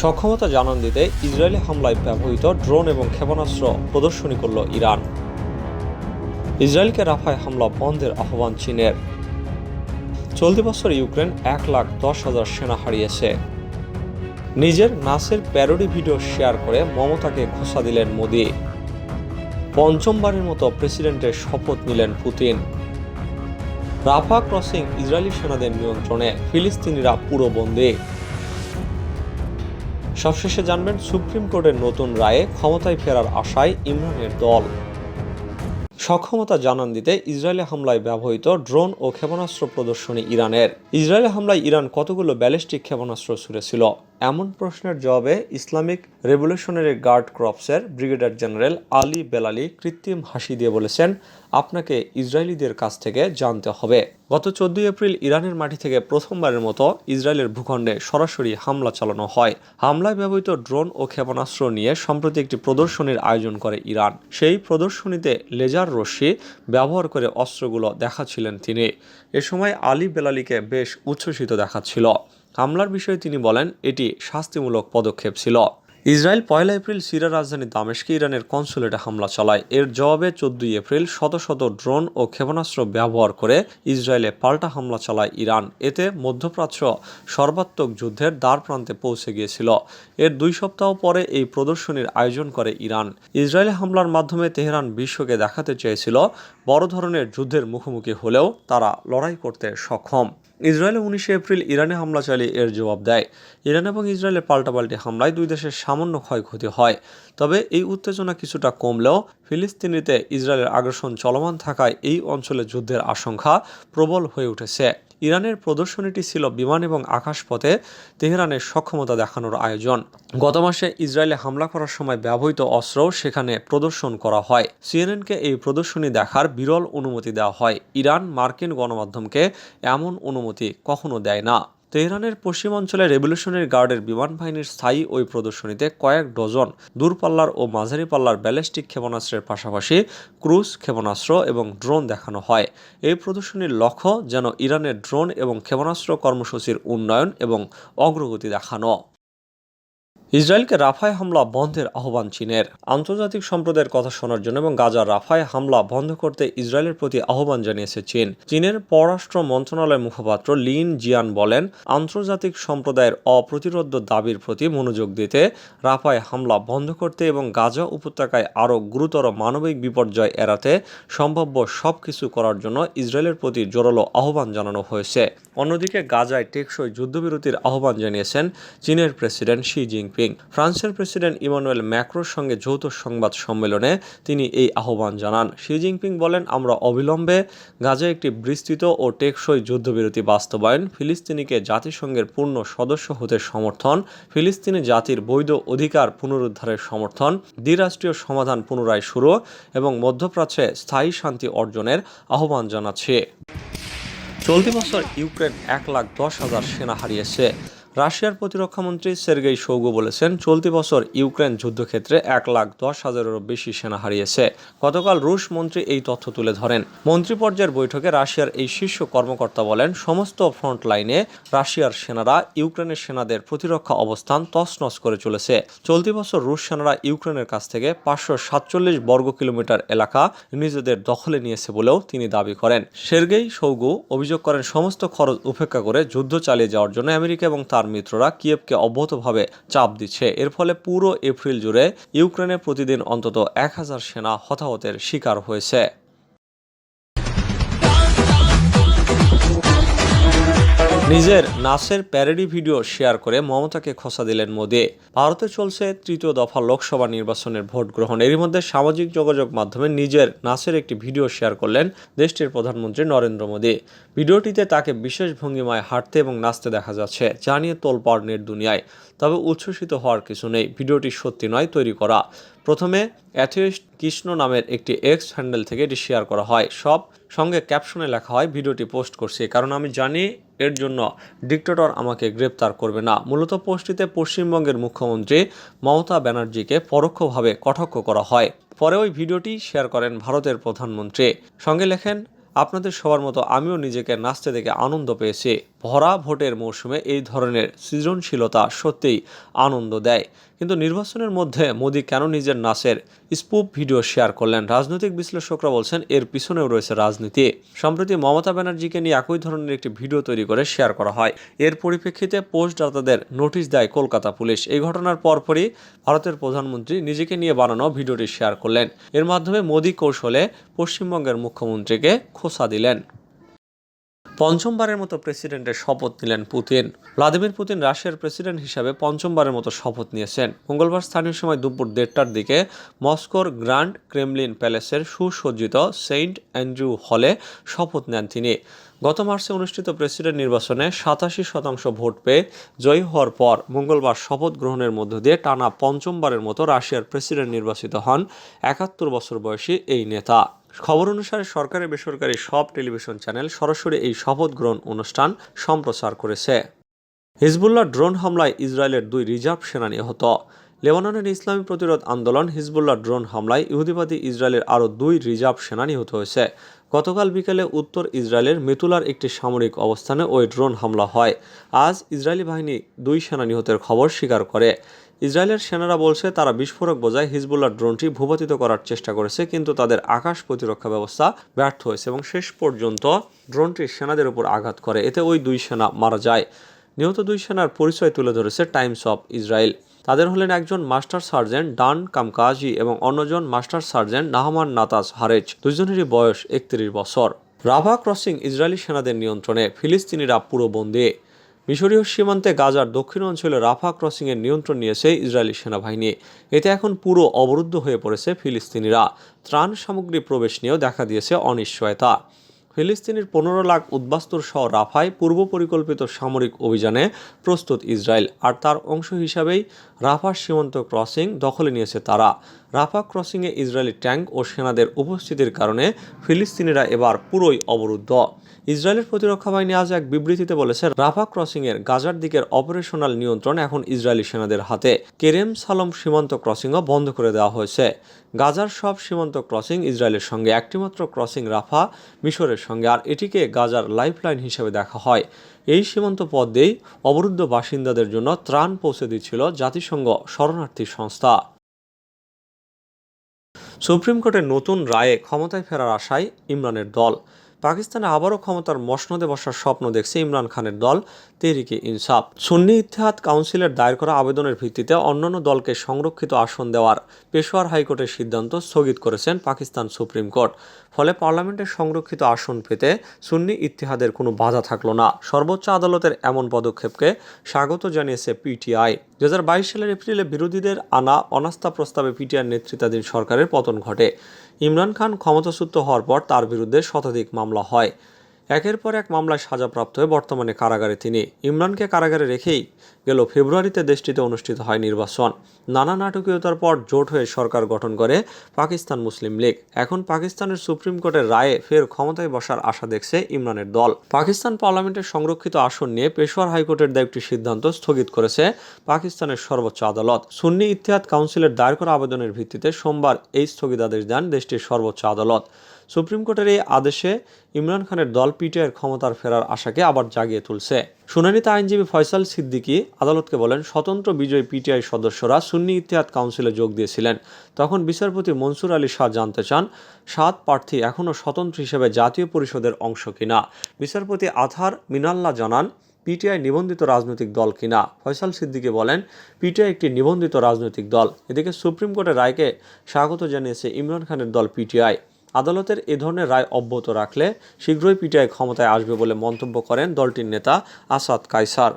সক্ষমতা জানান দিতে ইসরায়েলি হামলায় ব্যবহৃত ড্রোন এবং ক্ষেপণাস্ত্র প্রদর্শনী করল ইরান। ইসরায়েলকে রাফায় হামলা বন্ধের আহ্বান চীনের। চলতি বছর ইউক্রেন এক লাখ দশ হাজার সেনা হারিয়েছে। নিজের নাসের প্যারোডি ভিডিও শেয়ার করে মমতাকে খোসা দিলেন মোদি। পঞ্চমবারের মতো প্রেসিডেন্টের শপথ নিলেন পুতিন। রাফা ক্রসিং ইসরায়েলি সেনাদের নিয়ন্ত্রণে ফিলিস্তিনিরা পুরো বন্দী। সবশেষে জানবেন সুপ্রিম কোর্টের নতুন রায়ে ক্ষমতায় ফেরার আশায় ইমরানের দল। সক্ষমতা জানান দিতে ইসরায়েলি হামলায় ব্যবহৃত ড্রোন ও ক্ষেপণাস্ত্র প্রদর্শনী ইরানের। ইসরায়েলি হামলায় ইরান কতগুলো ব্যালিস্টিক ক্ষেপণাস্ত্র ছুড়েছিল? এমন প্রশ্নের জবাবে ইসলামিক রেভলিউশনারি গার্ড ক্রপসের ব্রিগেডিয়ার জেনারেল আলী বেলালি কৃত্রিম হাসি দিয়ে বলেছেন আপনাকে ইসরায়েলিদের কাছ থেকে জানতে হবে। গত চোদ্দই এপ্রিল ইরানের মাটি থেকে প্রথমবারের মতো ইসরায়েলের ভূখণ্ডে সরাসরি হামলা চালানো হয়। হামলায় ব্যবহৃত ড্রোন ও ক্ষেপণাস্ত্র নিয়ে সম্প্রতি একটি প্রদর্শনীর আয়োজন করে ইরান। সেই প্রদর্শনীতে লেজার রশ্মি ব্যবহার করে অস্ত্রগুলো দেখাচ্ছিলেন তিনি। এ সময় আলী বেলালিকে বেশ উচ্ছ্বসিত দেখাচ্ছিল। হামলার বিষয়ে তিনি বলেন, এটি শাস্তিমূলক পদক্ষেপ ছিল। ইসরায়েল পয়লা এপ্রিল সিরিয়ার রাজধানী দামেশকে ইরানের কনসুলেটে হামলা চালায়। এর জবাবে চোদ্দই এপ্রিল শত শত ড্রোন ও ক্ষেপণাস্ত্র ব্যবহার করে ইসরায়েলে পাল্টা হামলা চালায় ইরান। এতে মধ্যপ্রাচ্য সর্বাত্মক যুদ্ধের দ্বার প্রান্তে পৌঁছে গিয়েছিল। এর দুই সপ্তাহ পরে এই প্রদর্শনীর আয়োজন করে ইরান। ইসরায়েলি হামলার মাধ্যমে তেহরান বিশ্বকে দেখাতে চেয়েছিল, বড় ধরনের যুদ্ধের মুখোমুখি হলেও তারা লড়াই করতে সক্ষম। ইসরায়েলে উনিশে এপ্রিল ইরানে হামলা চালিয়ে এর জবাব দেয়। ইরান এবং ইসরায়েলের পাল্টাপাল্টি হামলায় দুই দেশের সামান্য ক্ষয়ক্ষতি হয়। তবে এই উত্তেজনা কিছুটা কমলেও ফিলিস্তিনিতে ইসরায়েলের আগ্রাসন চলমান থাকায় এই অঞ্চলে যুদ্ধের আশঙ্কা প্রবল হয়ে উঠেছে। ইরানের প্রদর্শনীটি ছিল বিমান এবং আকাশপথে তেহরানের সক্ষমতা দেখানোর আয়োজন। গত মাসে ইসরায়েলে হামলা করার সময় ব্যবহৃত অস্ত্রও সেখানে প্রদর্শন করা হয়। সিএনএনকে এই প্রদর্শনী দেখার বিরল অনুমতি দেওয়া হয়। ইরান মার্কিন গণমাধ্যমকে এমন অনুমতি কখনো দেয় না। তেহরানের পশ্চিমাঞ্চলে রেভলিউশনারি গার্ডের বিমান বাহিনীর স্থায়ী ওই প্রদর্শনীতে কয়েক ডজন দূরপাল্লার ও মাঝারি পাল্লার ব্যালিস্টিক ক্ষেপণাস্ত্রের পাশাপাশি ক্রুজ, ক্ষেপণাস্ত্র এবং ড্রোন দেখানো হয়। এই প্রদর্শনীর লক্ষ্য যেন ইরানের ড্রোন এবং ক্ষেপণাস্ত্র কর্মসূচির উন্নয়ন এবং অগ্রগতি দেখানো। ইসরায়েলকে রাফায় হামলা বন্ধের আহ্বান চীনের। আন্তর্জাতিক সম্প্রদায়ের কথা শোনার জন্য এবং গাজার রাফায় হামলা বন্ধ করতে ইসরায়েলের প্রতি আহ্বান জানিয়েছে চীন। চীনের পররাষ্ট্র মন্ত্রণালয়ের মুখপাত্র লিন জিয়ান বলেন, আন্তর্জাতিক সম্প্রদায়ের অপ্রতিরোধ দাবির প্রতি মনোযোগ দিতে রাফায় হামলা বন্ধ করতে এবং গাজা উপত্যকায় আরও গুরুতর মানবিক বিপর্যয় এড়াতে সম্ভাব্য সব কিছু করার জন্য ইসরায়েলের প্রতি জোরালো আহ্বান জানানো হয়েছে। অন্যদিকে গাজায় টেকসই যুদ্ধবিরতির আহ্বান জানিয়েছেন চীনের প্রেসিডেন্ট শি জিনপিং। ফ্রান্সের প্রেসিডেন্ট ইমানুয়েল ম্যাক্রোর সঙ্গে যৌথ সংবাদ সম্মেলনে তিনি এই আহ্বান জানান। শি জিনপিং বলেন, আমরা অবিলম্বে গাজায় একটি বিস্তৃত ও টেকসই যুদ্ধবিরতি বাস্তবায়ন, ফিলিস্তিনিকে জাতিসংঘের পূর্ণ সদস্য হতে সমর্থন, ফিলিস্তিনি জাতির বৈধ অধিকার পুনরুদ্ধারের সমর্থন, দ্বিরাষ্ট্রীয় সমাধান পুনরায় শুরু এবং মধ্যপ্রাচ্যে স্থায়ী শান্তি অর্জনের আহ্বান জানাচ্ছে। চলতি বছর ইউক্রেন এক লাখ দশ হাজার সেনা হারিয়েছে। রাশিয়ার প্রতিরক্ষামন্ত্রী সের্গেই শৌগু বলেছেন, চলতি বছর ইউক্রেন যুদ্ধক্ষেত্রে এক লাখ দশ হাজারেরও বেশি সেনা হারিয়েছে। গতকাল রুশ মন্ত্রী এই তথ্য তুলে ধরেন। মন্ত্রী পর্যায়ের বৈঠকে রাশিয়ার এই শীর্ষ কর্মকর্তা বলেন, সমস্ত ফ্রন্ট লাইনে রাশিয়ার সেনারা ইউক্রেনের সেনাদের প্রতিরক্ষা অবস্থান তছনছ করে চলেছে। চলতি বছর রুশ সেনারা ইউক্রেনের কাছ থেকে পাঁচশো সাতচল্লিশ বর্গ কিলোমিটার এলাকা নিজেদের দখলে নিয়েছে বলেও তিনি দাবি করেন। সের্গেই শৌগু অভিযোগ করেন, সমস্ত খরচ উপেক্ষা করে যুদ্ধ চালিয়ে যাওয়ার জন্য আমেরিকা এবং তার মিত্ররা কিয়েভকে অব্যাহতভাবে চাপ দিচ্ছে। এর ফলে পুরো এপ্রিল জুড়ে ইউক্রেনে প্রতিদিন অন্তত এক হাজার সেনা হতাহতের শিকার হয়েছে। নিজের নাচের প্যারেডি ভিডিও শেয়ার করে মমতাকে খসা দিলেন মোদি। ভারতে চলছে তৃতীয় দফা লোকসভা নির্বাচনের ভোট গ্রহণ। এরই মধ্যে সামাজিক যোগাযোগ মাধ্যমে নিজের নাচের একটি ভিডিও শেয়ার করলেন দেশটির প্রধানমন্ত্রী নরেন্দ্র মোদী। ভিডিওটিতে তাকে বিশেষ ভঙ্গিমায় হাঁটতে এবং নাচতে দেখা যাচ্ছে জানিয়ে তোলপাড় নেট দুনিয়ায়। তবে উচ্ছ্বসিত হওয়ার কিছু নেই। ভিডিওটি সত্যি নয়, তৈরি করা। প্রথমে অ্যাথিস্ট কৃষ্ণ নামের একটি এক্স হ্যান্ডেল থেকে এটি শেয়ার করা হয়। সব সঙ্গে ক্যাপশনে লেখা হয়, ভিডিওটি পোস্ট করছি। কারণ আমি জানি এর জন্য ডিক্টেটর আমাকে গ্রেপ্তার করবে না। মূলত পোস্টটিতে পশ্চিমবঙ্গের মুখ্যমন্ত্রী মমতা ব্যানার্জিকে পরোক্ষভাবে কটাক্ষ করা হয়। পরে ওই ভিডিওটি শেয়ার করেন ভারতের প্রধানমন্ত্রী। সঙ্গে লেখেন আপনাদের সবার মতো আমিও নিজেকে নাচতে দেখে আনন্দ পেয়েছি। ভরা ভোটের মৌসুমে এই ধরনের সৃজনশীলতা সত্যিই আনন্দ দেয়। কিন্তু নির্বাচনের মধ্যে মোদী কেন নিজের নাচের স্পুপ ভিডিও শেয়ার করলেন? রাজনৈতিক বিশ্লেষকরা বলছেন, এর পিছনেও রয়েছে রাজনীতি। সম্প্রতি মমতা ব্যানার্জিকে নিয়ে একই ধরনের একটি ভিডিও তৈরি করে শেয়ার করা হয়। এর পরিপ্রেক্ষিতে পোস্টদাতাদের নোটিশ দেয় কলকাতা পুলিশ। এই ঘটনার পরপরই ভারতের প্রধানমন্ত্রী নিজেকে নিয়ে বানানো ভিডিওটি শেয়ার করলেন। এর মাধ্যমে মোদী কৌশলে পশ্চিমবঙ্গের মুখ্যমন্ত্রীকে খোসা দিলেন। পঞ্চমবারের মতো প্রেসিডেন্টের শপথ নিলেন পুতিন। ভ্লাদিমির পুতিন রাশিয়ার প্রেসিডেন্ট হিসাবে পঞ্চমবারের মতো শপথ নিয়েছেন। মঙ্গলবার স্থানীয় সময় দুপুর দেড়টার দিকে মস্কোর গ্র্যান্ড ক্রেমলিন প্যালেসের সুসজ্জিত সেন্ট অ্যান্ড্রু হলে শপথ নেন তিনি। গত মার্চে অনুষ্ঠিত প্রেসিডেন্ট নির্বাচনে সাতাশি শতাংশ ভোট পেয়ে জয়ী হওয়ার পর মঙ্গলবার শপথ গ্রহণের মধ্য দিয়ে টানা পঞ্চমবারের মতো রাশিয়ার প্রেসিডেন্ট নির্বাচিত হন একাত্তর বছর বয়সী এই নেতা। খবর অনুসারে সরকারি বেসরকারি সব টেলিভিশন চ্যানেল সরাসরি এই শপথ গ্রহণ অনুষ্ঠান সম্প্রচার করেছে। হিজবুল্লাহ ড্রোন হামলায় ইসরায়েলের দুই রিজার্ভ সেনা নিহত। লেবাননের ইসলামী প্রতিরোধ আন্দোলন হিজবুল্লাহ ড্রোন হামলায় ইহুদিবাদী ইসরায়েলের আরও দুই রিজার্ভ সেনা নিহত হয়েছে। গতকাল বিকেলে উত্তর ইসরায়েলের মেতুলার একটি সামরিক অবস্থানে ওই ড্রোন হামলা হয়। আজ ইসরায়েলি বাহিনী দুই সেনা নিহতের খবর স্বীকার করে। ইসরায়েলের সেনারা বলছে তারা বিস্ফোরক বোঝায় হিজবুল্লাহ ড্রোনটি ভূপাতিত করার চেষ্টা করেছে, কিন্তু তাদের আকাশ প্রতিরক্ষা ব্যবস্থা ব্যর্থ হয়েছে এবং শেষ পর্যন্ত ড্রোনটি সেনাদের উপর আঘাত করে। এতে ওই দুই সেনা মারা যায়। নিহত দুই সেনার পরিচয় তুলে ধরেছে টাইমস অফ ইসরায়েল। তাদের হলেন একজন মাস্টার সার্জেন্ট ডান কামকাজি এবং অন্যজন মাস্টার সার্জেন্ট নাহমান নাতাস হারেজ দুজনেরই বয়স একত্রিশ বছর। রাভা ক্রসিং ইসরায়েলি সেনাদের নিয়ন্ত্রণে, ফিলিস্তিনিরা পুরো বন্দী। মিশরীয় সীমান্তে গাজার দক্ষিণ অঞ্চলে রাফা ক্রসিংয়ের নিয়ন্ত্রণ নিয়েছে ইসরায়েলি সেনাবাহিনী। এতে এখন পুরো অবরুদ্ধ হয়ে পড়েছে ফিলিস্তিনিরা। ত্রাণ সামগ্রী প্রবেশ নিয়েও দেখা দিয়েছে অনিশ্চয়তা। ফিলিস্তিনির পনেরো লাখ উদ্বাস্তুর সহ রাফায় পূর্ব পরিকল্পিত সামরিক অভিযানে প্রস্তুত ইসরায়েল, আর তার অংশ হিসাবেই রাফার সীমান্ত ক্রসিং দখলে নিয়েছে তারা। রাফা ক্রসিংয়ে ইসরায়েলি ট্যাঙ্ক ও সেনাদের উপস্থিতির কারণে ফিলিস্তিনিরা এবার পুরোই অবরুদ্ধ। ইসরায়েলের প্রতিরক্ষা বাহিনী আজ এক বিবৃতিতে বলেছে, রাফা ক্রসিংয়ের গাজার দিকের অপারেশনাল নিয়ন্ত্রণ এখন ইসরায়েলি সেনাদের হাতে। কেরেম সালম সীমান্ত ক্রসিংও বন্ধ করে দেওয়া হয়েছে। গাজার সব সীমান্ত ক্রসিং ইসরায়েলের সঙ্গে, একটিমাত্র ক্রসিং রাফা মিশরের সঙ্গে, আর এটিকে গাজার লাইফলাইন হিসেবে দেখা হয়। এই সীমান্ত পথ দিয়েই অবরুদ্ধ বাসিন্দাদের জন্য ত্রাণ পৌঁছে দিচ্ছিল জাতিসংঘ শরণার্থী সংস্থা। সুপ্রিম কোর্টের নতুন রায়ে ক্ষমতায় ফেরার আশায় ইমরানের দল। পাকিস্তানে আবারও ক্ষমতার মসনদে বসার স্বপ্ন দেখছে ইমরান খানের দল, তেহরিকে ইনসাফ। সুন্নি ইতিহাদ কাউন্সিলের দায়ের করা আবেদনের ভিত্তিতে অন্যান্য দলকে সংরক্ষিত আসন দেওয়ার পেশোয়ার হাইকোর্টের সিদ্ধান্ত স্থগিত করেছেন পাকিস্তান সুপ্রিম কোর্ট। ফলে পার্লামেন্টের সংরক্ষিত আসন পেতে সুন্নি ইতিহাদের কোনো বাধা থাকল না। সর্বোচ্চ আদালতের এমন পদক্ষেপকে স্বাগত জানিয়েছে পিটিআই। দুই হাজার বাইশ সালের এপ্রিলে বিরোধীদের আনা অনাস্থা প্রস্তাবে পিটিআর নেতৃত্বাধীন সরকারের পতন ঘটে। ইমরান খান ক্ষমতাচ্যুত হওয়ার পর তার বিরুদ্ধে শতাধিক মামলা হয়। একের পর এক মামলায় সাজাপ্রাপ্ত হয়ে বর্তমানে কারাগারে তিনি। ইমরানকে কারাগারে রেখেই গেল ফেব্রুয়ারিতে দেশটিতে অনুষ্ঠিত হয় নির্বাচন। নানা নাটকীয়তার পর জোট হয়ে সরকার গঠন করে পাকিস্তান মুসলিম লীগ। এখন পাকিস্তানের সুপ্রিম কোর্টের রায়ে ফের ক্ষমতায় বসার আশা দেখছে ইমরানের দল। পাকিস্তান পার্লামেন্টের সংরক্ষিত আসন নিয়ে পেশোয়ার হাইকোর্টের দেয় একটি সিদ্ধান্ত স্থগিত করেছে পাকিস্তানের সর্বোচ্চ আদালত। সুন্নি ইতিহাদ কাউন্সিলের দায়ের করা আবেদনের ভিত্তিতে সোমবার এই স্থগিতাদেশ দেন দেশটির সর্বোচ্চ আদালত। সুপ্রিম কোর্টের এই আদেশে ইমরান খানের দল পিটিআইয়ের ক্ষমতার ফেরার আশাকে আবার জাগিয়ে তুলছে। শুনানিতে আইনজীবী ফয়সাল সিদ্দিকী আদালতকে বলেন, স্বতন্ত্র বিজয়ী পিটিআই সদস্যরা সুন্নি ইতিহাদ কাউন্সিলে যোগ দিয়েছিলেন। তখন বিচারপতি মনসুর আলী শাহ জানতে চান, সাত প্রার্থী এখনও স্বতন্ত্র হিসেবে জাতীয় পরিষদের অংশ কিনা। বিচারপতি আথার মিনাল্লা জানান, পিটিআই নিবন্ধিত রাজনৈতিক দল কিনা। ফয়সাল সিদ্দিকী বলেন, পিটিআই একটি নিবন্ধিত রাজনৈতিক দল। এদিকে সুপ্রিম কোর্টের রায়কে স্বাগত জানিয়েছে ইমরান খানের দল পিটিআই। আদালতের এ ধরনের রায় অব্যাহত রাখলে শীঘ্রই পিটিআই ক্ষমতায় আসবে বলে মন্তব্য করেন দলটির নেতা আসাদ কাইসার